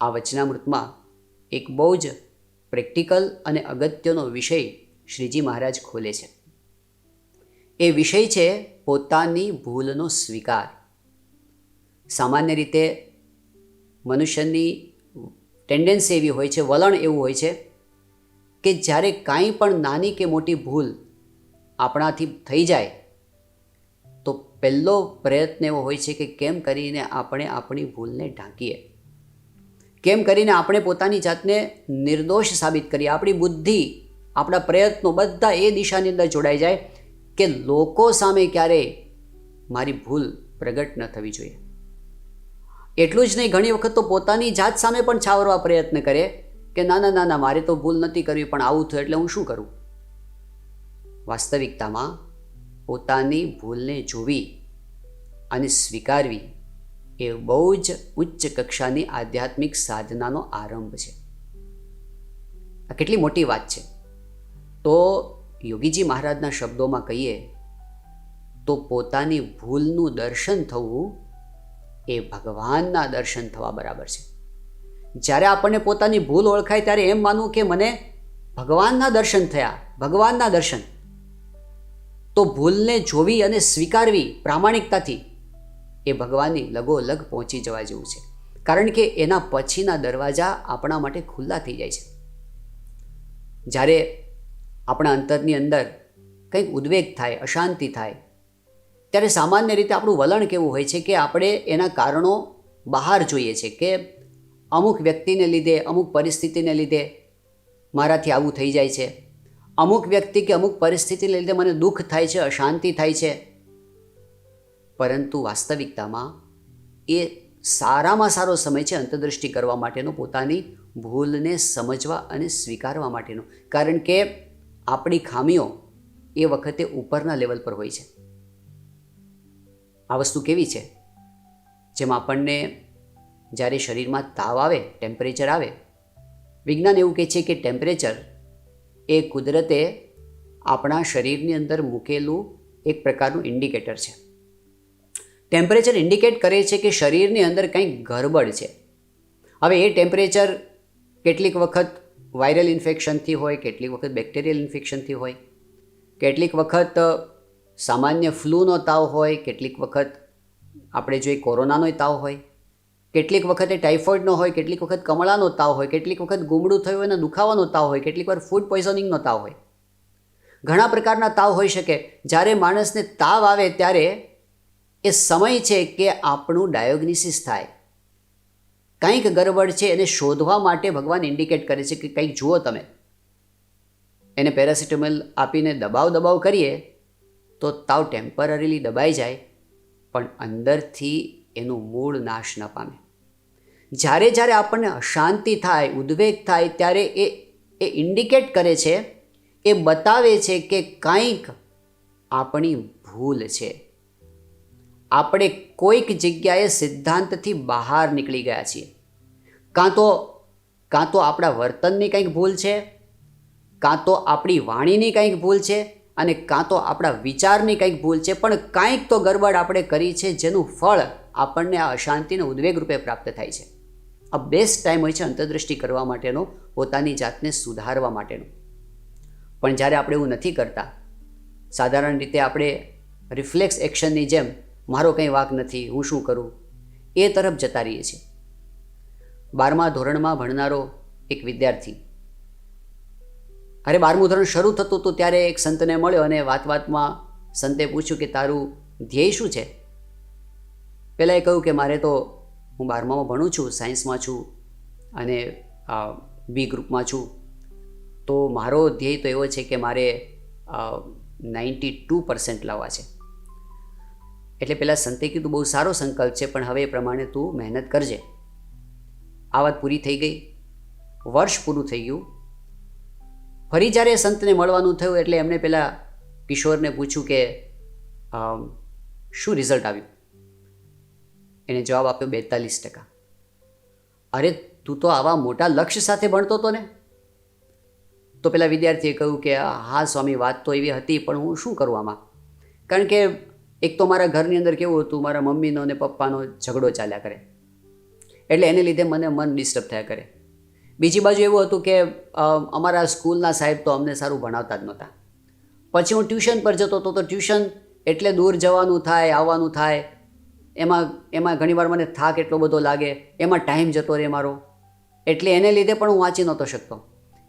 આ વચનામૃતમાં એક બહુ જ પ્રેક્ટિકલ અને અગત્યનો વિષય શ્રીજી મહારાજ ખોલે છે. એ વિષય છે પોતાની ભૂલનો સ્વીકાર. સામાન્ય રીતે મનુષ્યની ટેન્ડન્સી એવી હોય છે, વલણ એવું હોય છે કે જ્યારે કાંઈ પણ નાની કે મોટી ભૂલ આપણાથી થઈ જાય, તો પહેલો પ્રયત્ન એવો હોય છે કે કેમ કરીને આપણે આપણી ભૂલને ઢાંકીએ. કેમ કરીને આપણે પોતાની જાતને નિર્દોષ સાબિત કરીએ? આપણી બુદ્ધિ, આપણા પ્રયત્નો બધા એ દિશાની અંદર જોડાઈ જાય કે લોકો સામે ક્યારેય મારી ભૂલ પ્રગટ ન થવી જોઈએ. એટલું જ નહીં, ઘણી વખત તો પોતાની જાત સામે પણ છાવરવા પ્રયત્ન કરે કે ના ના ના ના, મારે તો ભૂલ નથી કરવી, પણ આવું થયું એટલે હું શું કરું? વાસ્તવિકતામાં પોતાની ભૂલને જોવી અને સ્વીકારવી એ બહુ જ ઉચ્ચ કક્ષાની આધ્યાત્મિક સાધનાનો આરંભ છે. આ કેટલી મોટી વાત છે. તો યોગીજી મહારાજના શબ્દોમાં કહીએ, તો પોતાની ભૂલનું દર્શન થવું એ ભગવાનના દર્શન થવા બરાબર છે. જ્યારે આપણને પોતાની ભૂલ ઓળખાય ત્યારે એમ માનવું કે મને ભગવાનના દર્શન થયા, ભગવાનના દર્શન. તો ભૂલને જોવી અને સ્વીકારવી પ્રામાણિકતાથી એ ભગવાનની લગોલગ પહોંચી જવા જેવું છે. કારણ કે એના પછીના દરવાજા આપણા માટે ખુલ્લા થઈ જાય છે. જ્યારે આપણા અંતરની અંદર કંઈક ઉદ્વેગ થાય, અશાંતિ થાય, ત્યારે સામાન્ય રીતે આપણું વલણ કેવું હોય છે કે આપણે એના કારણો બહાર જોઈએ છે કે અમુક વ્યક્તિને લીધે, અમુક પરિસ્થિતિને લીધે મારાથી આવું થઈ જાય છે. અમુક વ્યક્તિ કે અમુક પરિસ્થિતિને લીધે મને દુઃખ થાય છે, અશાંતિ થાય છે. પરંતુ વાસ્તવિકતામાં એ સારામાં સારો સમય છે અંતર્દૃષ્ટિ કરવા માટેનો, પોતાની ભૂલને સમજવા અને સ્વીકારવા માટેનો. કારણ કે આપણી ખામીઓ એ વખતે ઉપરના લેવલ પર હોય છે. આ વસ્તુ કેવી છે? જેમાં આપણને જ્યારે શરીરમાં તાવ આવે, ટેમ્પરેચર આવે, વિજ્ઞાન એવું કહે છે કે ટેમ્પરેચર એ કુદરતે આપણા શરીરની અંદર મૂકેલું એક પ્રકારનું ઇન્ડિકેટર છે. ટેમ્પરેચર ઇન્ડિકેટ કરે છે કે શરીરની અંદર કંઈક ગરબડ છે. હવે એ ટેમ્પરેચર કેટલીક વખત વાયરલ ઇન્ફેક્શનથી હોય, કેટલીક વખત બેક્ટેરિયલ ઇન્ફેક્શનથી હોય, કેટલીક વખત સામાન્ય ફ્લૂનો તાવ હોય, કેટલીક વખત આપણે જોઈએ કોરોનાનો તાવ હોય, કેટલીક વખતે ટાઇફોઇડનો હોય, કેટલીક વખત કમળાનો તાવ હોય, કેટલીક વખત ગુમડું થયું હોય અને દુખાવાનો તાવ હોય, કેટલીક વાર ફૂડ પોઈઝનિંગનો તાવ હોય. ઘણા પ્રકારના તાવ હોઈ શકે. જ્યારે માણસને તાવ આવે ત્યારે એ સમય છે કે આપણું ડાયોગ્નિસિસ થાય. કંઈક ગરબડ છે એને શોધવા માટે ભગવાન ઇન્ડિકેટ કરે છે કે કંઈક જુઓ તમે. એને પેરાસિટામોલ આપીને દબાવ દબાવ કરીએ તો તાવ ટેમ્પરરીલી દબાઈ જાય, પણ અંદરથી એનું મૂળ નાશ ન પામે. જ્યારે જ્યારે આપણને અશાંતિ થાય, ઉદ્વેગ થાય, ત્યારે એ એ ઇન્ડિકેટ કરે છે, એ બતાવે છે કે કંઈક આપણી ભૂલ છે. આપણે કોઈક જગ્યાએ સિદ્ધાંતથી બહાર નીકળી ગયા છીએ. કાં તો કાં તો આપણા વર્તનની કંઈક ભૂલ છે, કાં તો આપણી વાણીની કંઈક ભૂલ છે, અને કાં તો આપણા વિચારની કંઈક ભૂલ છે, પણ કાંઈક તો ગરબડ આપણે કરી છે, જેનું ફળ આપણને આ અશાંતિને ઉદ્વેગ રૂપે પ્રાપ્ત થાય છે. આ બેસ્ટ ટાઈમ હોય છે અંતર્દૃષ્ટિ કરવા માટેનો, પોતાની જાતને સુધારવા માટેનો. પણ જ્યારે આપણે એવું નથી કરતા, સાધારણ રીતે આપણે રિફ્લેક્સ એક્શનની જેમ મારો કંઈ વાક નથી, હું શું કરું? એ તરફ જતા રહીએ છીએ. બારમા ધોરણમાં ભણનારો એક વિદ્યાર્થી. અરે બારમું ધોરણ શરૂ થતું હતું ત્યારે એક સંતને મળ્યો અને વાત વાતમાં સંતે પૂછ્યું કે તારું ધ્યેય શું છે? પહેલાં એ કહ્યું કે મારે તો હું બારમામાં ભણું છું, સાયન્સમાં છું અને બી ગ્રુપમાં છું. તો મારો ધ્યેય તો એવો છે કે મારે નાઇન્ટી ટુ પર્સન્ટ લાવવા છે. એટલે પહેલાં સંતે કીધું, બહુ સારો સંકલ્પ છે, પણ હવે એ પ્રમાણે તું મહેનત કરજે. આ વાત પૂરી થઈ ગઈ. વર્ષ પૂરું થઈ ગયું. ફરી જ્યારે સંતને મળવાનું થયું, એટલે એમણે પહેલાં કિશોરને પૂછ્યું કે શું રિઝલ્ટ આવ્યું? એને જવાબ આપ્યો, બેતાલીસ ટકા. અરે, તું તો આવા મોટા લક્ષ્ય સાથે ભણતો હતો ને? તો પેલા વિદ્યાર્થીએ કહ્યું કે, હા, સ્વામી, વાત તો એવી હતી, પણ હું શું કરું આમાં? કારણ કે એક તો મારા ઘરની અંદર કેવું હતું, મારા મમ્મીનો અને પપ્પાનો ઝઘડો ચાલ્યા કરે. એટલે એને લીધે મને મન ડિસ્ટર્બ થયા કરે. બીજી બાજુ એવું હતું કે અમારા સ્કૂલના સાહેબ તો અમને સારું ભણાવતા જ નહોતા. પછી હું ટ્યુશન પર જતો હતો, તો ટ્યુશન એટલે દૂર જવાનું થાય, આવવાનું થાય. એમાં એમાં ઘણીવાર મને થાક એટલો બધો લાગે, એમાં ટાઈમ જતો રહે મારો. એટલે એને લીધે પણ હું વાંચી નહોતો શકતો.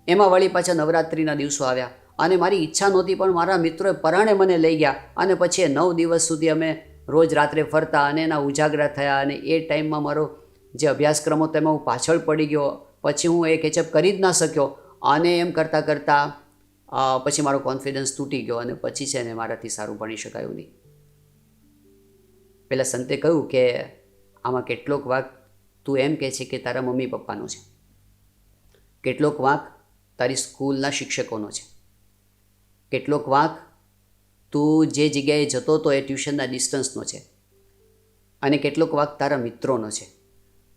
એમાં વળી પાછા નવરાત્રિના દિવસો આવ્યા. અને મારી ઈચ્છા નહોતી, પણ મારા મિત્રોએ પરાણે મને લઈ ગયા અને પછી એ નવ દિવસ સુધી અમે રોજ રાત્રે ફરતા અને એના ઉજાગરા થયા અને એ ટાઈમમાં મારો જે અભ્યાસક્રમ હતો એમાં હું પાછળ પડી ગયો. પછી હું એ કેચઅપ કરી જ ના શક્યો અને એમ કરતાં કરતાં પછી મારો કોન્ફિડન્સ તૂટી ગયો અને પછી છે ને મારાથી સારું ભણી શકાયું નહીં. પહેલાં સંતે કહ્યું કે, આમાં કેટલોક વાંક તું એમ કહે છે કે તારા મમ્મી પપ્પાનો છે. કેટલોક વાંક તારી સ્કૂલના શિક્ષકોનો છે. કેટલોક વાંક તું જે જગ્યાએ જતો હતો એ ટ્યુશનના ડિસ્ટન્સનો છે અને કેટલોક વાંક તારા મિત્રોનો છે.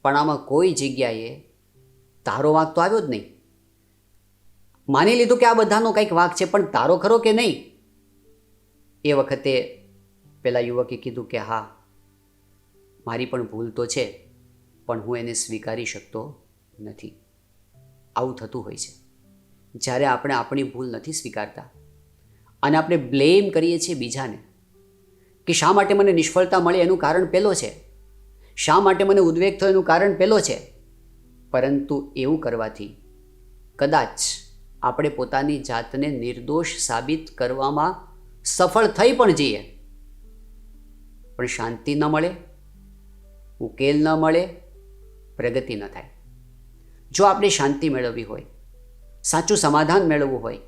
પણ આમાં કોઈ જગ્યાએ તારો વાંક તો આવ્યો જ નહીં. માની લીધું કે આ બધાનો કંઈક વાંક છે, પણ તારો ખરો કે નહીં? એ વખતે પેલા યુવકે કીધું કે, હા, મારી પણ ભૂલ તો છે, પણ હું એને સ્વીકારી શકતો નથી. આવું થતું હોય છે. જ્યારે આપણે આપણી ભૂલ નથી સ્વીકારતા અને આપણે બ્લેમ કરીએ છીએ બીજાને. કે શા માટે મને નિષ્ફળતા મળી એનું કારણ પેલો છે? શા માટે મને ઉદ્વેગ થયો એનું કારણ પેલો છે? પરંતુ એવું કરવાથી કદાચ આપણે પોતાની જાતને નિર્દોષ સાબિત કરવામાં સફળ થઈ પણ જઈએ. પણ શાંતિ ન મળે, ઉકેલ ન મળે, પ્રગતિ ન થાય. જો આપણે શાંતિ મેળવવી હોય, સાચું સમાધાન મેળવવું હોય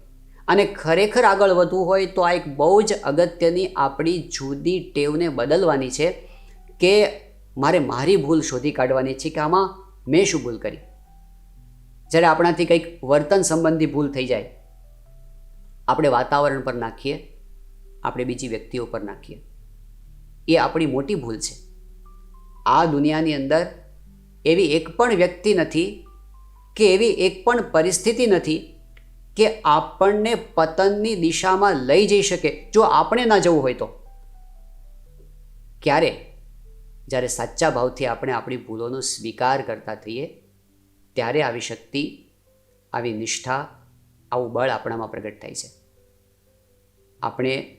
અને ખરેખર આગળ વધવું હોય તો આ એક બહુ જ અગત્યની આપણી જુદી ટેવને બદલવાની છે કે મારે મારી ભૂલ શોધી કાઢવાની છે કે આમાં મેં શું ભૂલ કરી. જ્યારે આપણાથી કંઈક વર્તન સંબંધી ભૂલ થઈ જાય, આપણે વાતાવરણ પર નાખીએ, આપણે બીજી વ્યક્તિઓ પર નાખીએ, એ આપણી મોટી ભૂલ છે. આ દુનિયાની અંદર એવી એક પણ વ્યક્તિ નથી કે એવી એક પણ પરિસ્થિતિ નથી કે આપણને પતનની દિશામાં લઈ જઈ શકે. જો આપણે ના જવું હોય તો. ક્યારે? જ્યારે સાચા ભાવથી આપણે આપણી ભૂલોનો સ્વીકાર કરતા થઈએ, ત્યારે આવી શક્તિ, આવી નિષ્ઠા, આવું બળ આપણામાં પ્રગટ થાય છે. આપણે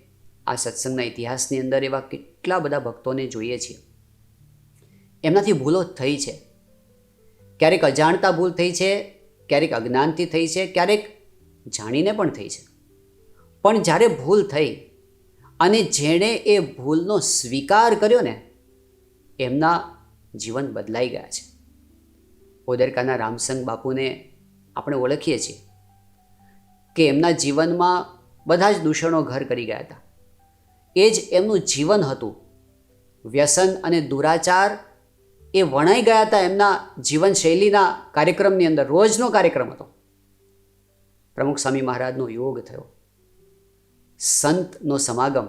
આ સત્સંગના ઇતિહાસની અંદર એવા કેટલા બધા ભક્તોને જોઈએ છીએ. એમનાથી ભૂલો થઈ છે. ક્યારેક અજાણતા ભૂલ થઈ છે, ક્યારેક અજ્ઞાનથી થઈ છે, ક્યારેક જાણીને પણ થઈ છે. પણ જ્યારે ભૂલ થઈ અને જેણે એ ભૂલનો સ્વીકાર કર્યો ને, એમના જીવન બદલાઈ ગયા છે. ઓદરકાના રામસંગ બાપુને આપણે ઓળખીએ છીએ કે એમના જીવનમાં બધા જ દૂષણો ઘર કરી ગયા હતા. એ જ એમનું જીવન હતું. વ્યસન અને દુરાચાર એ વણાઈ ગયા હતા એમના જીવનશૈલીના કાર્યક્રમની અંદર, રોજનો કાર્યક્રમ હતો. પ્રમુખ સ્વામી મહારાજનો યોગ થયો. સંતનો સમાગમ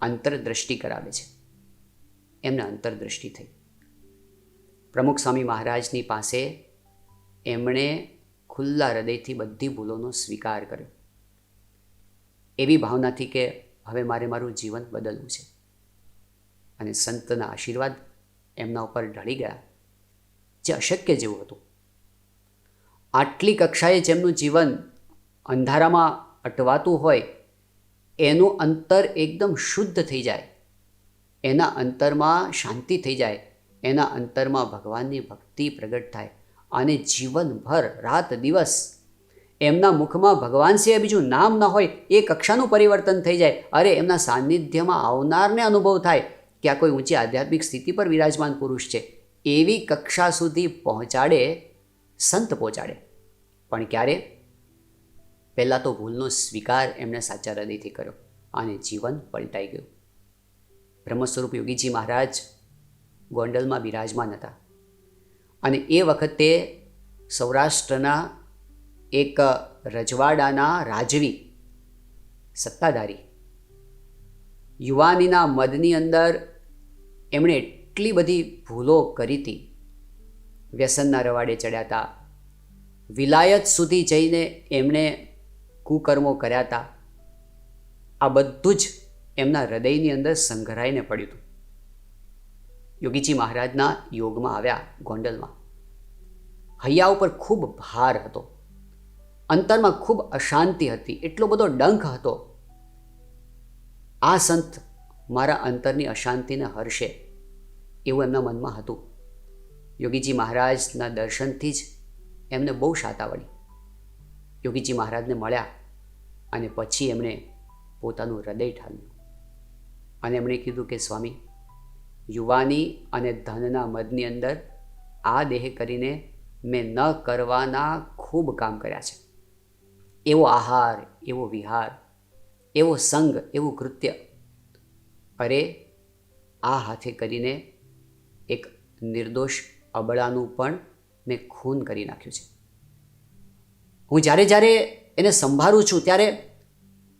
અંતરદ્રષ્ટિ કરાવે છે. એમને અંતરદ્રષ્ટિ થઈ. પ્રમુખ સ્વામી મહારાજની પાસે એમણે ખુલ્લા હૃદયથી બધી ભૂલોનો સ્વીકાર કર્યો. એવી ભાવનાથી કે હવે મારે મારું જીવન બદલવું છે. અને સંતના આશીર્વાદ એમના ઉપર ઢળી ગયા. જે અશક્ય જેવું હતું. આટલી કક્ષાએ જેમનું જીવન અંધારામાં અટવાતું હોય, એનું અંતર એકદમ શુદ્ધ થઈ જાય. એના અંતરમાં શાંતિ થઈ જાય. એના અંતરમાં ભગવાનની ભક્તિ પ્રગટ થાય. અને જીવનભર, રાત દિવસ, એમના મુખમાં ભગવાન સિવાય બીજું નામ ન હોય, એ કક્ષાનું પરિવર્તન થઈ જાય. અરે, એમના સાનિધ્યમાં આવનારને અનુભવ થાય કે આ કોઈ ઊંચી આધ્યાત્મિક સ્થિતિ પર વિરાજમાન પુરુષ છે. એવી કક્ષા સુધી પહોંચાડે, સંત પહોંચાડે. પણ ક્યારે? પહેલાં તો ભૂલનો સ્વીકાર એમણે સાચા હૃદયથી કર્યો અને જીવન પલટાઈ ગયું. બ્રહ્મસ્વરૂપ યોગીજી મહારાજ ગોંડલમાં બિરાજમાન હતા. અને એ વખતે સૌરાષ્ટ્રના એક રજવાડાના રાજવી સત્તાધારી યુવાનીના મદની અંદર એમણે એટલી બધી ભૂલો કરી હતી. વ્યસનના રવાડે ચડ્યા હતા. વિલાયત સુધી જઈને એમણે કુકર્મો કર્યા હતા આ બધું જ એમના હૃદયની અંદર સંઘરાઈને પડ્યું હતું. યોગીજી મહારાજના યોગમાં આવ્યા ગોંડલમાં. હૈયા ઉપર ખૂબ ભાર હતો. અંતરમાં ખૂબ અશાંતિ હતી. એટલો બધો ડંખ હતો. આ સંત મારા અંતરની અશાંતિને હરશે એવું એમના મનમાં હતું. યોગીજી મહારાજના દર્શનથી જ એમને બહુ શાતા વળી યોગીજી મહારાજને મળ્યા. અને પછી એમણે પોતાનું હૃદય ઠાલ્યું અને એમણે કીધું કે, સ્વામી, યુવાની અને ધનના મદની અંદર આ દેહ કરીને મેં ન કરવાના ખૂબ કામ કર્યા છે. એવો આહાર, એવો વિહાર, એવો સંગ, એવું કૃત્ય. અરે, આ હાથે કરીને એક નિર્દોષ અબળાનું પણ મેં ખૂન કરી નાખ્યું છે. હું જ્યારે જ્યારે એને સંભાળું છું ત્યારે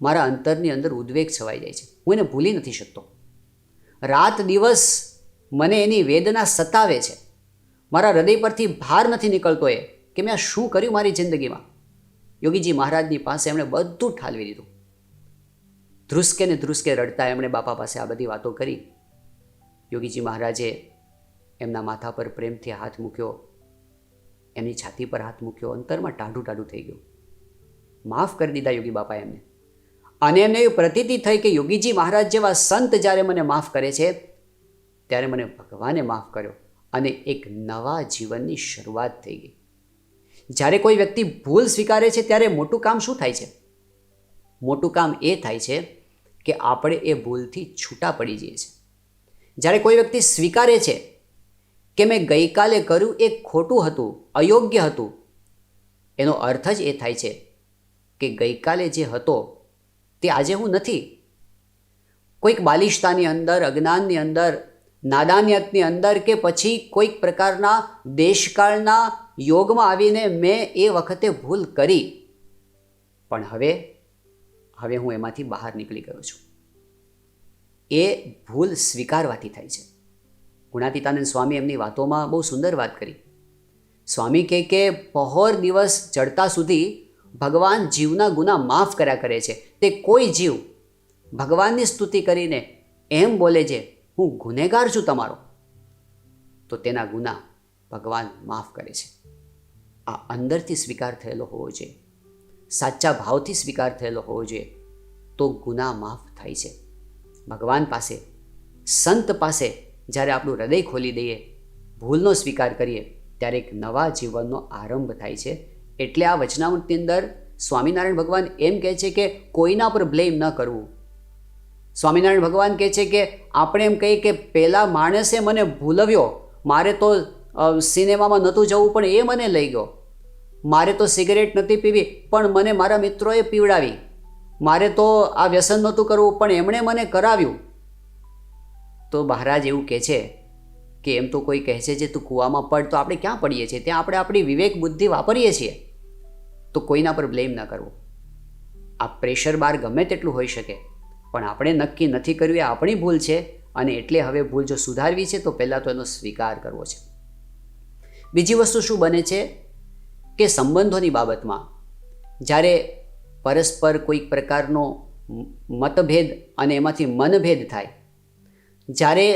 મારા અંતરની અંદર ઉદ્વેગ છવાઈ જાય છે. હું એને ભૂલી નથી શકતો. રાત દિવસ મને એની વેદના સતાવે છે. મારા હૃદય પરથી ભાર નથી નીકળતો એ કે મેં શું કર્યું મારી જિંદગીમાં? યોગીજી મહારાજની પાસે એમણે બધું ઠાલવી દીધું. ધ્રુસકે ને ધ્રુસકે રડતા એમણે બાપા પાસે આ બધી વાતો કરી. યોગીજી મહારાજે એમના માથા પર પ્રેમથી હાથ મૂક્યો. એમની છાતી પર હાથ મૂક્યો. અંતરમાં ટાઢું ટાઢું થઈ ગયું. માફ કરી દીધા યોગી બાપા એમને. અને એમને એવી પ્રતીતિ થઈ કે યોગીજી મહારાજ જેવા સંત જ્યારે મને માફ કરે છે, ત્યારે મને ભગવાને માફ કર્યો અને એક નવા જીવનની શરૂઆત થઈ ગઈ. જ્યારે કોઈ વ્યક્તિ ભૂલ સ્વીકારે છે, ત્યારે મોટું કામ શું થાય છે? મોટું કામ એ થાય છે કે આપણે એ ભૂલથી છૂટા પડી જઈએ છીએ. જ્યારે કોઈ વ્યક્તિ સ્વીકારે છે કે મેં ગઈકાલે કર્યું એ ખોટું હતું, અયોગ્ય હતું, એનો અર્થ જ એ થાય છે કે ગઈકાલે જે હતો, તે આજે હું નથી. કોઈક બાલિશતાની અંદર, અજ્ઞાનની અંદર, નાદાનિયતની અંદર કે પછી કોઈક પ્રકારના દેશકાળના યોગમાં આવીને મેં એ વખતે ભૂલ કરી. પણ હવે હવે હું એમાંથી બહાર નીકળી ગયો છું. એ ભૂલ સ્વીકારવાથી થાય છે. ગુણાતીતાનંદ સ્વામી એમની વાતોમાં બહુ સુંદર વાત કરી. સ્વામી કહે કે, પહોર દિવસ ચડતા સુધી ભગવાન જીવના ગુના માફ કર્યા કરે છે. તે કોઈ જીવ ભગવાનની સ્તુતિ કરીને એમ બોલે છે, હું ગુનેગાર છું તમારો. તો તેના ગુના ભગવાન માફ કરે છે. આ અંદરથી સ્વીકાર થયેલો હોવો જોઈએ. સાચા ભાવથી સ્વીકાર થયેલો હોવો જોઈએ. તો ગુના માફ થાય છે. ભગવાન પાસે, સંત પાસે જ્યારે આપણું હૃદય ખોલી દઈએ, ભૂલનો સ્વીકાર કરીએ, ત્યારે એક નવા જીવનનો આરંભ થાય છે. એટલે આ વચનામૃતની અંદર સ્વામિનારાયણ ભગવાન એમ કહે છે કે કોઈના પર બ્લેમ ન કરવું. સ્વામિનારાયણ ભગવાન કહે છે કે આપણે એમ કહીએ કે પહેલાં માણસે મને ભૂલવ્યો, મારે તો સિનેમામાં નહોતું જવું, પણ એ મને લઈ ગયો. મારે તો સિગરેટ નથી પીવી, પણ મને મારા મિત્રોએ પીવડાવી. મારે તો આ વ્યસન નહોતું કરવું, પણ એમણે મને કરાવ્યું. તો મહારાજ એવું કહે છે કે એમ તો કોઈ કહે છે જે તું કૂવામાં પડ, તો આપણે ક્યાં પડીએ છીએ? ત્યાં આપણે આપણી વિવેક બુદ્ધિ વાપરીએ છીએ. તો કોઈના પર બ્લેમ ન કરવો. આ પ્રેશર બાર ગમે તેટલું હોઈ શકે, પણ આપણે નક્કી નથી કર્યું એ આપણી ભૂલ છે અને એટલે હવે ભૂલ જો સુધારવી છે તો પહેલાં તો એનો સ્વીકાર કરવો છે. બીજી વસ્તુ શું બને છે કે સંબંધોની બાબતમાં જ્યારે પરસ્પર કોઈક પ્રકારનો મતભેદ અને એમાંથી મનભેદ થાય, જ્યારે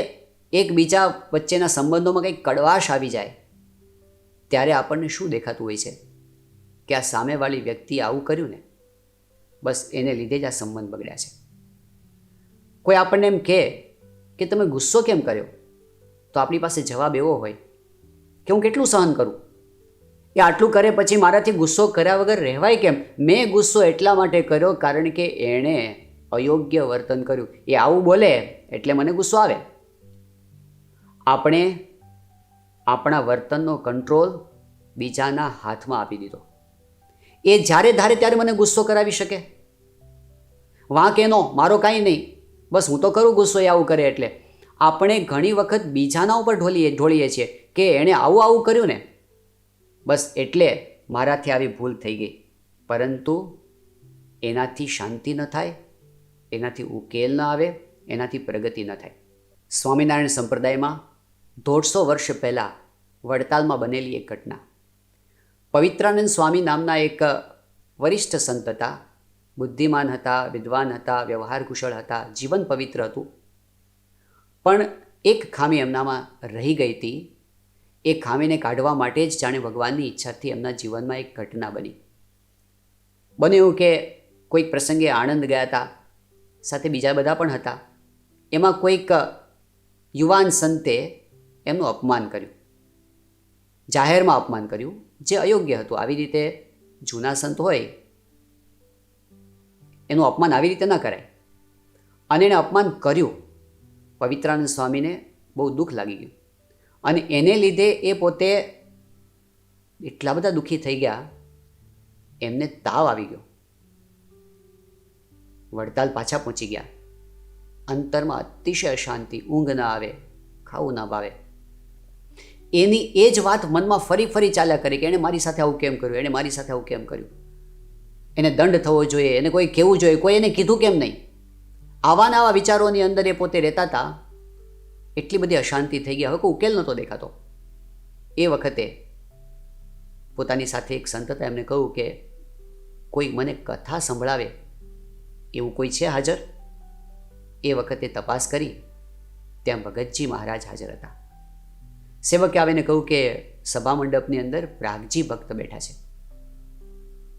એકબીજા વચ્ચેના સંબંધોમાં કંઈક કડવાશ આવી જાય, ત્યારે આપણને શું દેખાતું હોય છે? કે આ સામેવાળી વ્યક્તિએ આવું કર્યું ને, બસ એને લીધે જ આ સંબંધ બગડ્યા છે. કોઈ આપણને એમ કહે કે તમે ગુસ્સો કેમ કર્યો? તો આપણી પાસે જવાબ એવો હોય કે હું કેટલું સહન કરું? એ આટલું કરે પછી મારાથી ગુસ્સો કર્યા વગર રહેવાય કેમ? મેં ગુસ્સો એટલા માટે કર્યો કારણ કે એણે અયોગ્ય વર્તન કર્યું. એ આવું બોલે એટલે મને ગુસ્સો આવે. આપણે આપણા વર્તનનો કંટ્રોલ બીજાના હાથમાં આપી દીધો. એ જ્યારે ધારે ત્યારે મને ગુસ્સો કરાવી શકે? વાંક એનો, મારો કાંઈ નહીં. બસ હું તો કરું ગુસ્સો એ આવું કરે એટલે. આપણે ઘણી વખત બીજાના ઉપર ઢોલીએ, ઢોળીએ છીએ કે એણે આવું આવું કર્યું ને. બસ એટલે મારાથી આવી ભૂલ થઈ ગઈ. પરંતુ એનાથી શાંતિ ન થાય, એનાથી ઉકેલ ન આવે, એનાથી પ્રગતિ ન થાય. સ્વામિનારાયણ સંપ્રદાયમાં દોઢસો વર્ષ પહેલાં વડતાલમાં બનેલી એક ઘટના. પવિત્રાનંદ સ્વામી નામના એક વરિષ્ઠ સંત હતા. બુદ્ધિમાન હતા, વિદ્વાન હતા, વ્યવહાર કુશળ હતા, જીવન પવિત્ર હતું. પણ એક ખામી એમનામાં રહી ગઈ હતી. એ ખામીને કાઢવા માટે જ જાણે ભગવાનની ઈચ્છાથી એમના જીવનમાં એક ઘટના બની. બન્યું એવું કે કોઈક પ્રસંગે આણંદ ગયા હતા, સાથે બીજા બધા પણ હતા. એમાં કોઈક યુવાન સંતે એમનું અપમાન કર્યું. જાહેરમાં અપમાન કર્યું. જે અયોગ્ય હતું, આવી રીતે જૂના સંત હોય, એનું અપમાન આવી રીતે ન કરાય. અને એણે અપમાન કર્યું, પવિત્રાનંદ સ્વામીને બહુ દુઃખ લાગી ગયું. અને એને લીધે એ પોતે એટલા બધા દુઃખી થઈ ગયા, એમને તાવ આવી ગયો. વડતાલ પાછા પહોંચી ગયા. અંતરમાં અતિશય અશાંતિ ઊંઘ ના આવે, ખાવું ના ભાવે. એની એ જ વાત મનમાં ફરી ફરી ચાલ્યા કરી કે એણે મારી સાથે આવું કેમ કર્યું? એણે મારી સાથે આવું કેમ કર્યું? એને દંડ થવો જોઈએ, એને કોઈ કહેવું જોઈએ, કોઈ એને કીધું કેમ નહીં? આવાના આવા વિચારોની અંદર એ પોતે રહેતા હતા. એટલી બધી અશાંતિ થઈ ગઈ. હવે કોઈ ઉકેલ નહોતો દેખાતો. એ વખતે પોતાની સાથે એક સંત હતા. એમને કહ્યું કે કોઈ મને કથા સંભળાવે. એવું કોઈ છે હાજર? એ વખતે તપાસ કરી. ત્યાં ભગતજી મહારાજ હાજર હતા. સેવકે આવીને કહ્યું કે સભા મંડપની અંદર પ્રાગજી ભક્ત બેઠા છે.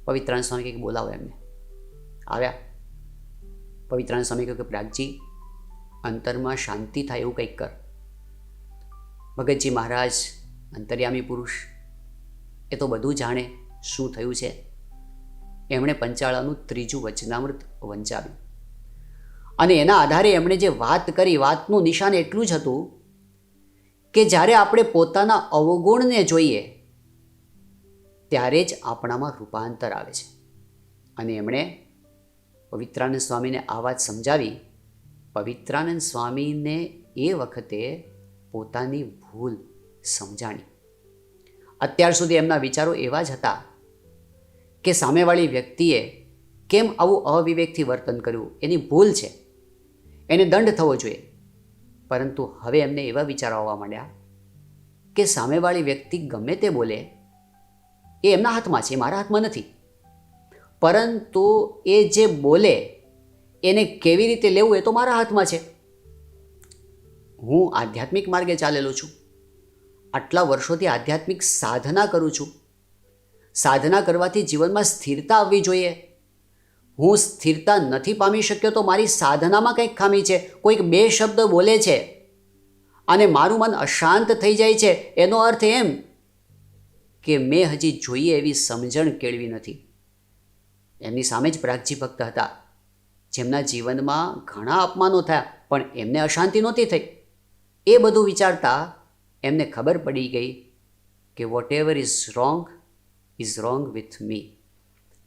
પવિત્રાન સ્વામી કંઈક બોલાવો એમને. આવ્યા. પવિત્રાન સ્વામી કહ્યું કે પ્રાગજી, અંતરમાં શાંતિ થાય એવું કંઈક કર. ભગતજી મહારાજ, અંતર્યામી પુરુષ, એ તો બધું જાણે શું થયું છે. એમણે પંચાળાનું ત્રીજું વચનામૃત વંચાવ્યું. અને એના આધારે એમણે જે વાત કરી, વાતનું નિશાન એટલું જ હતું કે જ્યારે આપણે પોતાના અવગુણને જોઈએ, ત્યારે જ આપણામાં રૂપાંતર આવે છે. અને એમણે પવિત્રાનંદ સ્વામીને આ વાત સમજાવી. પવિત્રાનંદ સ્વામીને એ વખતે પોતાની ભૂલ સમજાણી. અત્યાર સુધી એમના વિચારો એવા જ હતા કે સામેવાળી વ્યક્તિએ કેમ આવું અવિવેકથી વર્તન કર્યું? એની ભૂલ છે. એને દંડ થવો જોઈએ. પરંતુ હવે એમને એવા વિચારો આવવા માંડ્યા કે સામેવાળી વ્યક્તિ ગમે તે બોલે, એ એમના હાથમાં છે, મારા હાથમાં નથી. પરંતુ એ જે બોલે, એને કેવી રીતે લેવું એ તો મારા હાથમાં છે. હું આધ્યાત્મિક માર્ગે ચાલેલો છું. આટલા વર્ષોથી આધ્યાત્મિક સાધના કરું છું. સાધના કરવાથી જીવનમાં સ્થિરતા આવવી જોઈએ. હું સ્થિરતા નથી પામી શક્યો તો મારી સાધનામાં કંઈક ખામી છે. કોઈક બે શબ્દ બોલે છે અને મારું મન અશાંત થઈ જાય છે. એનો અર્થ એમ કે મેં હજી જોઈએ એવી સમજણ કેળવી નથી. એમની સામે જ પ્રાગજી ભક્ત હતા. જેમના જીવનમાં ઘણા અપમાનો થયા, પણ એમને અશાંતિ નહોતી થઈ. એ બધું વિચારતા એમને ખબર પડી ગઈ કે whatever is wrong is wrong with me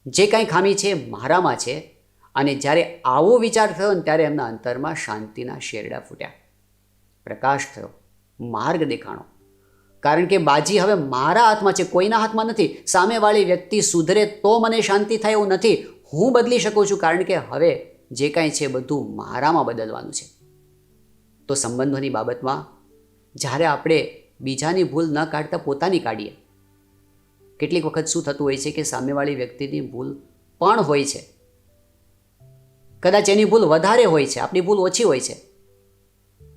જે કાંઈ ખામી છે મારામાં છે. અને જ્યારે આવો વિચાર થયો ને ત્યારે એમના અંતરમાં શાંતિના શેરડા ફૂટ્યા. પ્રકાશ થયો. માર્ગ દેખાણો. કારણ કે બાજી હવે મારા હાથમાં છે, કોઈના હાથમાં નથી. સામેવાળી વ્યક્તિ સુધરે તો મને શાંતિ થાય એવું નથી. હું બદલી શકું છું કારણ કે હવે જે કાંઈ છે બધું મારામાં બદલવાનું છે. તો સંબંધોની બાબતમાં જ્યારે આપણે બીજાની ભૂલ ન કાઢતા પોતાની કાઢીએ કેટલીક વખત શું થતું હોય છે કે સામેવાળી વ્યક્તિની ભૂલ પણ હોય છે? કદાચ એની ભૂલ વધારે હોય છે, આપણી ભૂલ ઓછી હોય છે.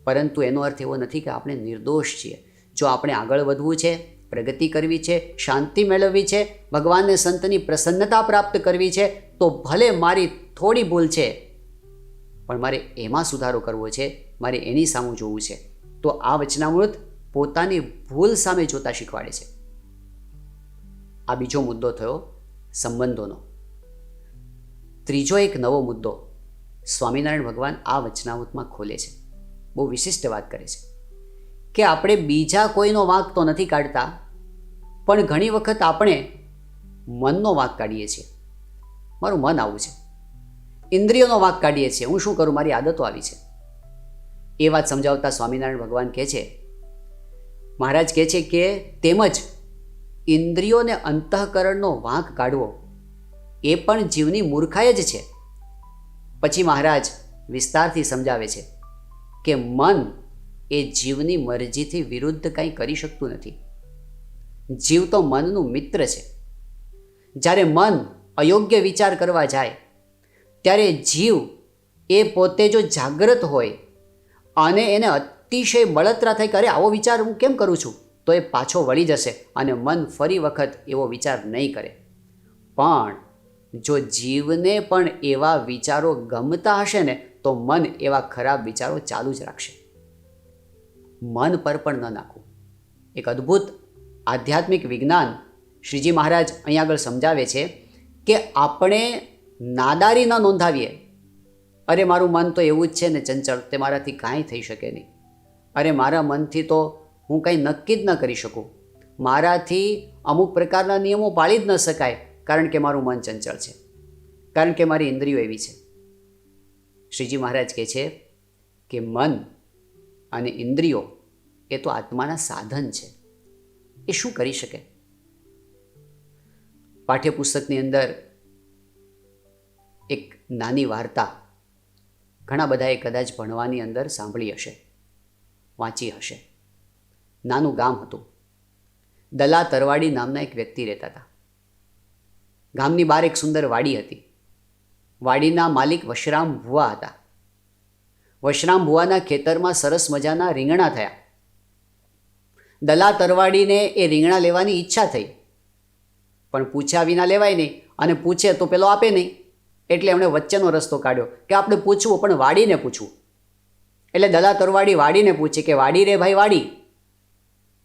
પરંતુ એનો અર્થ એવો નથી કે આપણે નિર્દોષ છીએ. જો આપણે આગળ વધવું છે, પ્રગતિ કરવી છે, શાંતિ મેળવવી છે, ભગવાનને સંતની પ્રસન્નતા પ્રાપ્ત કરવી છે, તો ભલે મારી થોડી ભૂલ છે, પણ મારે એમાં સુધારો કરવો છે, મારે એની સામું જોવું છે. તો આ વચનામૃત પોતાની ભૂલ સામે જોતા શીખવાડે છે. આ બીજો મુદ્દો થયો સંબંધોનો. ત્રીજો એક નવો મુદ્દો, સ્વામિનારાયણ ભગવાન આ વચનાવતમાં ખોલે છે. બહુ વિશિષ્ટ વાત કરે છે કે આપણે બીજા કોઈનો વાંક તો નથી કાઢતા, પણ ઘણી વખત આપણે મનનો વાંક કાઢીએ છીએ. મારું મન આવું છે. ઇન્દ્રિયોનો વાંક કાઢીએ છીએ. હું શું કરું? મારી આદતો આવી છે. એ વાત સમજાવતા સ્વામિનારાયણ ભગવાન કહે છે, મહારાજ કહે છે કે તેમજ ઇન્દ્રિયોને અંતઃકરણનો વાંક કાઢવો, એ પણ જીવની મૂર્ખાઈ જ છે. પછી મહારાજ વિસ્તારથી સમજાવે છે કે મન એ જીવની મરજીથી વિરુદ્ધ કંઈ કરી શકતું નથી. જીવ તો મનનું મિત્ર છે. જ્યારે મન અયોગ્ય વિચાર કરવા જાય, ત્યારે જીવ એ પોતે જો જાગ્રત હોય અને એને અતિશય બળતરા થઈ કે આવો વિચાર હું કેમ કરું છું? તો એ પાછો વળી જશે અને મન ફરી વખત એવો વિચાર નહીં કરે. પણ જો જીવને પણ એવા વિચારો ગમતા હશે ને, તો મન એવા ખરાબ વિચારો ચાલુ જ રાખશે. મન પર પણ ન નાખવું. એક અદ્ભુત આધ્યાત્મિક વિજ્ઞાન શ્રીજી મહારાજ અહીં આગળ સમજાવે છે કે આપણે નાદારી ન નોંધાવીએ. અરે મારું મન તો એવું જ છે ને, ચંચળ, તે મારાથી કાંઈ થઈ શકે નહીં. અરે મારા મનથી તો હું કંઈ નક્કી જ ન કરી શકું. મારાથી અમુક પ્રકારના નિયમો પાળી જ ન શકાય, કારણ કે મારું મન ચંચળ છે. કારણ કે મારી ઇન્દ્રિયો એવી છે. શ્રીજી મહારાજ કહે છે કે મન અને ઇન્દ્રિયો એ તો આત્માના સાધન છે. એ શું કરી શકે? પાઠ્યપુસ્તકની અંદર એક નાની વાર્તા ઘણા બધાએ કદાચ ભણવાની અંદર સાંભળી હશે, વાંચી હશે. નાનું ગામ હતું. દલા તરવાડી નામના એક વ્યક્તિ રહેતા હતા. ગામની બહાર એક સુંદર વાડી હતી. વાડીના માલિક વશરામ ભુવા હતા. વશરામ ભુવાના ખેતરમાં સરસ મજાના રીંગણા થયા. દલા તરવાડીને એ રીંગણા લેવાની ઈચ્છા થઈ. પણ પૂછ્યા વિના લેવાય નહીં અને પૂછે તો પેલો આપે નહીં. એટલે એમણે વચ્ચેનો રસ્તો કાઢ્યો કે આપણે પૂછવું, પણ વાડીને પૂછવું. એટલે દલા તરવાડી વાડીને પૂછે કે, વાડી રે ભાઈ, વાડી?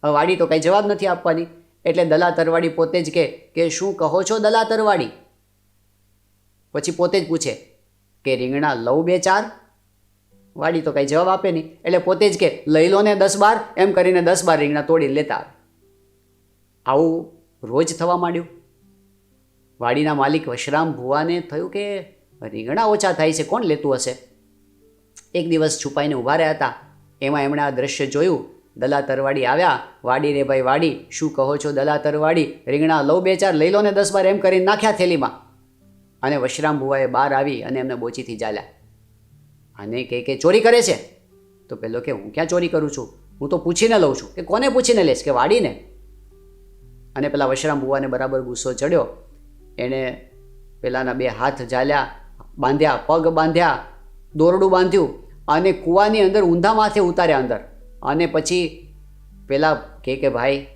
વાડી તો કંઈ જવાબ નથી આપવાની. એટલે દલા તરવાડી પોતે જ કહે કે શું કહો છો દલા તરવાડી? પછી પોતે જ પૂછે, કે રીંગણા લઉં બે ચાર? વાડી તો કંઈ જવાબ આપે નહીં. એટલે પોતે જ કે, લઈ લો ને દસ બાર. એમ કરીને દસ બાર રીંગણા તોડી લેતા આવે રોજ થવા માંડ્યું. વાડીના માલિક વશરામ ભુવાને થયું કે, રીંગણા ઓછા થાય છે, કોણ લેતું હશે? એક દિવસ છુપાઈને ઊભા રહ્યા હતા. એમાં એમણે આ દ્રશ્ય જોયું. દલા તરવાડી આવ્યા. વાડી રે ભાઈ વાડી, શું કહો છો દલા તરવાડી? રીંગણા લઉં બે ચાર, લઈ લો ને દસ બાર, એમ કરીને નાખ્યા થેલીમાં. અને વશરામ ભુવાએ બહાર આવી અને એમને બોચીથી ચાલ્યા અને કે કે, ચોરી કરે છે? તો પેલો કે, હું ક્યાં ચોરી કરું છું? હું તો પૂછીને લઉં છું. કે કોને પૂછીને લઈશ કે વાડીને? અને પેલા વશરામ ભુવાને બરાબર ગુસ્સો ચડ્યો. એણે પેલાના બે હાથ ઝાલ્યા, બાંધ્યા, પગ બાંધ્યા, દોરડું બાંધ્યું અને કૂવાની અંદર ઊંધા માથે ઉતાર્યા અંદર. અને પછી પેલા કહે કે, ભાઈ,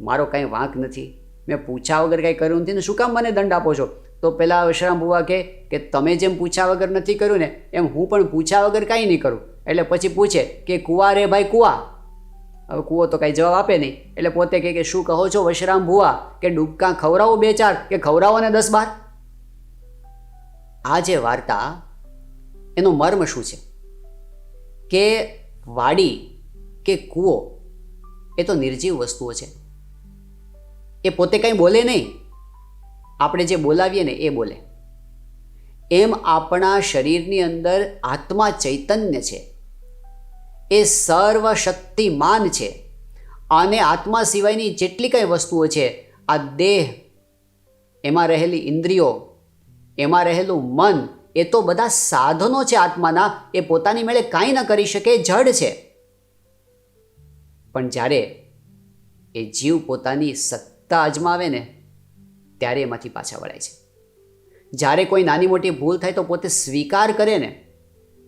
મારો કાંઈ વાંક નથી. મેં પૂછ્યા વગર કાંઈ કર્યું નથી ને શું કામ મને દંડ આપો છો? તો પેલા વશરામ ભુવા કહે કે તમે જેમ પૂછ્યા વગર નથી કર્યું ને, એમ હું પણ પૂછ્યા વગર કાંઈ નહીં કરું. એટલે પછી પૂછે કે, કુવા રે ભાઈ, કુવા? હવે કૂવો તો કાંઈ જવાબ આપે નહીં. એટલે પોતે કહે કે, શું કહો છો વશરામ ભુવા કે ડૂબકા ખવડાવો બે ચાર, કે ખવડાવો ને દસ બાર? આ જે વાર્તા, એનો મર્મ શું છે? કે વાડી કે કૂવો, એ તો નિર્જીવ વસ્તુઓ છે. એ પોતે કંઈ બોલે નહીં. આપણે જે બોલાવીએ ને એ બોલે. એમ આપણા શરીરની અંદર આત્મા ચૈતન્ય છે. એ સર્વશક્તિમાન છે. અને આત્મા સિવાયની જેટલી કંઈ વસ્તુઓ છે, આ દેહ, એમાં રહેલી ઇન્દ્રિયો, એમાં રહેલું મન, એ તો બધા સાધનો છે આત્માના, એ પોતાની મેળે કાંઈ ન કરી શકે, જડ છે. પણ જ્યારે એ જીવ પોતાની સત્તા અજમાવે ને, ત્યારે એમાંથી પાછા વળાય છે. જ્યારે કોઈ નાની મોટી ભૂલ થાય તો પોતે સ્વીકાર કરે ને,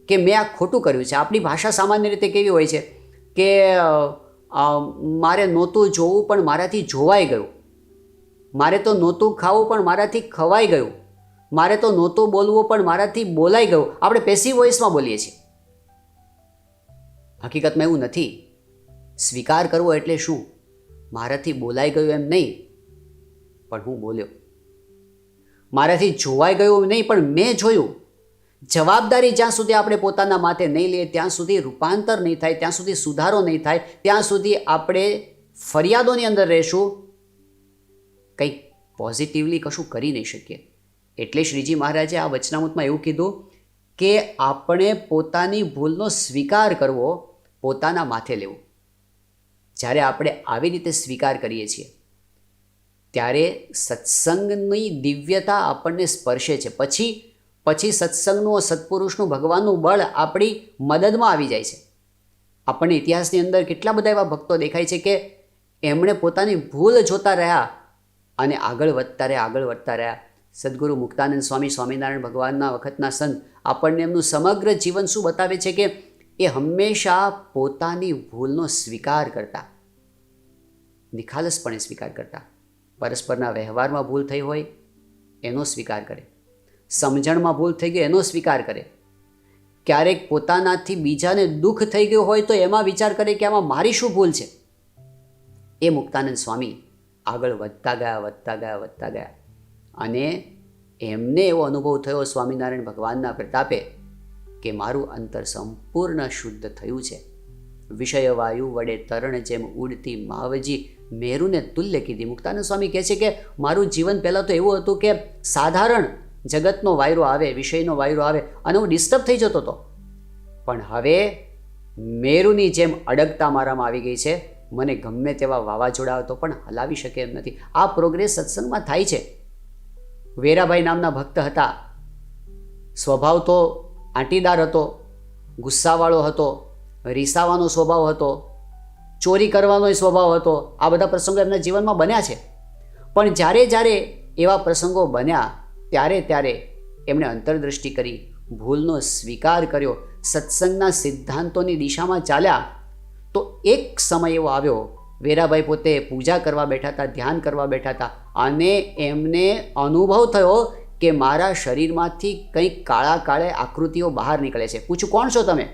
કે મેં આ ખોટું કર્યું છે. આપણી ભાષા સામાન્ય રીતે કેવી હોય છે કે મારે નહોતું જોવું પણ મારાથી જોવાઈ ગયું. મારે તો નહોતું ખાવું પણ મારાથી ખવાઈ ગયું. મારે તો નહોતું બોલવું પણ મારાથી બોલાઈ ગયું. આપણે પેસી વોઇસમાં બોલીએ છીએ. હકીકતમાં એવું નથી. સ્વીકાર કરવો એટલે શું? મારાથી બોલાઈ ગયું એમ નહીં. પણ હું બોલ્યો, મારાથી જોવાઈ ગયું નહીં, પણ મેં જોયું. જવાબદારી જ્યાં સુધી આપણે પોતાના માથે નહીં લઈએ, ત્યાં સુધી રૂપાંતર નહીં થાય, ત્યાં સુધી સુધારો નહીં થાય, ત્યાં સુધી આપણે ફરિયાદોની અંદર રહેશું. કંઈક પોઝિટિવલી કશું કરી નહીં શકીએ. એટલે શ્રીજી મહારાજે આ વચનામૃતમાં એવું કીધું કે આપણે પોતાની ભૂલનો સ્વીકાર કરવો પોતાના માથે લેવું. જ્યારે આપણે આવી રીતે સ્વીકાર કરીએ છીએ, ત્યારે સત્સંગની દિવ્યતા આપણને સ્પર્શે છે. પછી પછી સત્સંગનું, સત્પુરુષનું, ભગવાનનું બળ આપણી મદદમાં આવી જાય છે. આપણને ઇતિહાસની અંદર કેટલા બધા એવા ભક્તો દેખાય છે કે એમણે પોતાની ભૂલ જોતા રહ્યા અને આગળ વધતા રહ્યા, આગળ વધતા રહ્યા. સદગુરુ મુક્તાનંદ સ્વામી, સ્વામિનારાયણ ભગવાનના વખતના સંત આપણને એમનું સમગ્ર જીવન શું બતાવે છે કે એ હંમેશા પોતાની ભૂલનો સ્વીકાર કરતા. નિખાલસપણે સ્વીકાર કરતા. પરસ્પરના વ્યવહારમાં ભૂલ થઈ હોય, એનો સ્વીકાર કરે. સમજણમાં ભૂલ થઈ ગઈ, એનો સ્વીકાર કરે. ક્યારેક પોતાનાથી બીજાને દુઃખ થઈ ગયું હોય તો એમાં વિચાર કરે કે આમાં મારી શું ભૂલ છે? એ મુક્તાનંદ સ્વામી આગળ વધતા ગયા વધતા ગયા વધતા ગયા. અને એમને એવો અનુભવ થયો સ્વામિનારાયણ ભગવાનના પ્રતાપે કે મારું અંતર સંપૂર્ણ શુદ્ધ થયું છે. વિષય વાયુ વડે તરણ જેમ ઉડતી માવજી મેરુને તુલ્ય કીધી. મુક્તાનંદ સ્વામી કહે છે કે મારું જીવન પહેલાં તો એવું હતું કે સાધારણ જગતનો વાયરો આવે, વિષયનો વાયરો આવે અને હું ડિસ્ટર્બ થઈ જતો હતો. પણ હવે મેરુની જેમ અડગતા મારામાં આવી ગઈ છે. મને ગમે તેવા વાવાઝોડા હતો પણ હલાવી શકે એમ નથી. આ પ્રોગ્રેસ સત્સંગમાં થાય છે. વેરાભાઈ નામના ભક્ત હતા. સ્વભાવ તો આંટીદાર હતો, ગુસ્સાવાળો હતો, રીસાવાનો સ્વભાવ હતો, ચોરી કરવાનો સ્વભાવ હતો, આ બધા પ્રસંગો એમના જીવનમાં બન્યા છે. પણ જ્યારે જ્યારે એવા પ્રસંગો બન્યા, ત્યારે ત્યારે એમણે અંતરદૃષ્ટિ કરી, ભૂલનો સ્વીકાર કર્યો, સત્સંગના સિદ્ધાંતોની દિશામાં ચાલ્યા, તો એક સમય એવો આવ્યો, વેરાભાઈ પોતે પૂજા કરવા બેઠા હતા, ધ્યાન કરવા બેઠા હતા, અને એમને અનુભવ થયો કે મારા શરીરમાંથી કંઈક કાળા કાળે આકૃતિઓ બહાર નીકળે છે. પૂછું, કોણ છો તમે?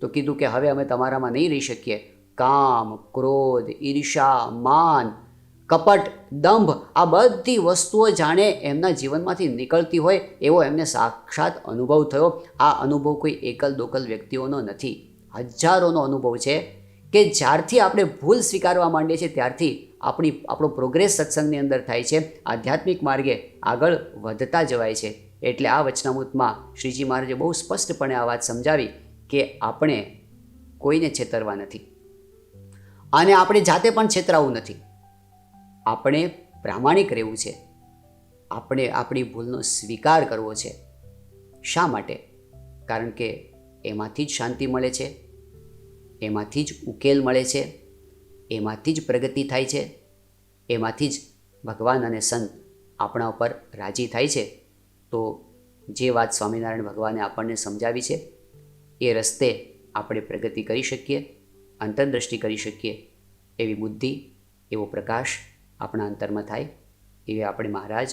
તો કીધું કે, હવે અમે તમારામાં નહીં રહી શકીએ. કામ, ક્રોધ, ઈર્ષા, માન, કપટ, દંભ, આ બધી વસ્તુઓ જાણે એમના જીવનમાંથી નીકળતી હોય એવો એમને સાક્ષાત અનુભવ થયો. આ અનુભવ કોઈ એકલ દોકલ વ્યક્તિઓનો નથી. હજારોનો અનુભવ છે કે જ્યારથી આપણે ભૂલ સ્વીકારવા માંડીએ છીએ, ત્યારથી આપણી, આપણો પ્રોગ્રેસ સત્સંગની અંદર થાય છે. આધ્યાત્મિક માર્ગે આગળ વધતા જવાય છે. એટલે આ વચનામૃતમાં શ્રીજી મહારાજે બહુ સ્પષ્ટપણે આ વાત સમજાવી કે આપણે કોઈને છેતરવા નથી. અને આપણે જાતે પણ છેતરાવું નથી. આપણે પ્રામાણિક રહેવું છે. આપણે આપણી ભૂલનો સ્વીકાર કરવો છે. શા માટે? કારણ કે એમાંથી જ શાંતિ મળે છે. એમાંથી જ ઉકેલ મળે છે. એમાંથી જ પ્રગતિ થાય છે. એમાંથી જ ભગવાન અને સંત આપણા ઉપર રાજી થાય છે. તો જે વાત સ્વામિનારાયણ ભગવાને આપણને સમજાવી છે, એ રસ્તે આપણે પ્રગતિ કરી શકીએ, અંતરદ્રષ્ટિ કરી શકીએ, એવી બુદ્ધિ, એવો પ્રકાશ આપણા અંતરમાં થાય, એવી આપણે મહારાજ,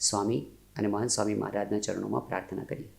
સ્વામી અને મહંત સ્વામી મહારાજના ચરણોમાં પ્રાર્થના કરીએ.